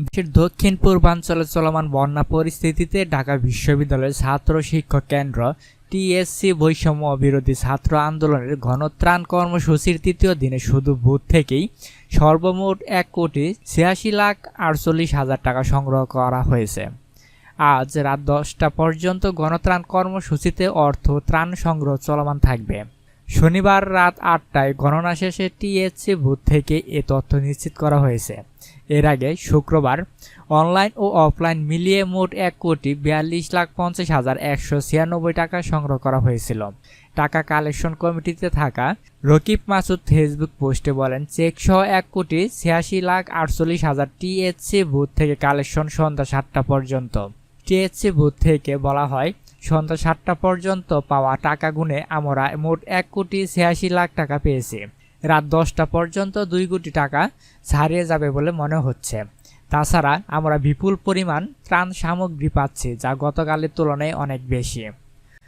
দেশের দক্ষিণ পূর্বাঞ্চলে চলমান বন্যা পরিস্থিতিতে ঢাকা বিশ্ববিদ্যালয়ের ছাত্র শিক্ষক কেন্দ্র টিএসসি বৈষম্য বিরোধী ছাত্র আন্দোলনের গণত্রাণ কর্মসূচির তৃতীয় দিনে শুধু বুথ থেকেই সর্বমোট এক কোটি ছিয়াশি লাখ আটচল্লিশ হাজার টাকা সংগ্রহ করা হয়েছে। আজ রাত দশটা পর্যন্ত গণত্রাণ কর্মসূচিতে অর্থ ত্রাণ সংগ্রহ চলমান থাকবে। শনিবার রাত আটটায় গণনা শেষে টিএসসি বুথ থেকে এ তথ্য নিশ্চিত করা হয়েছে। এর আগে শুক্রবার অনলাইন ও অফলাইন মিলিয়ে মোট এক কোটি বিয়াল্লিশ লাখ পঞ্চাশ হাজার একশো ছিয়ানব্বই টাকা সংগ্রহ করা হয়েছিল। টাকা কালেকশন কমিটিতে থাকা রকিব মাসুদ ফেসবুক পোস্টে বলেন চেক সহ এক কোটি ছিয়াশি লাখ আটচল্লিশ হাজার টিএসসি বুথ থেকে কালেকশন সন্ধ্যা সাতটা পর্যন্ত। টিএসসি বুথ থেকে বলা হয়। সন্ধ্যা সাতটা পর্যন্ত পাওয়া টাকা গুনে আমরা মোট এক কোটি ছিয়াশি লাখ টাকা পেয়েছি। রাত দশটা পর্যন্ত দুই কোটি টাকা ছাড়িয়ে যাবে বলে মনে হচ্ছে। তাছাড়া আমরা বিপুল পরিমাণ ত্রাণ সামগ্রী পাচ্ছি, যা গতকালের তুলনায় অনেক বেশি।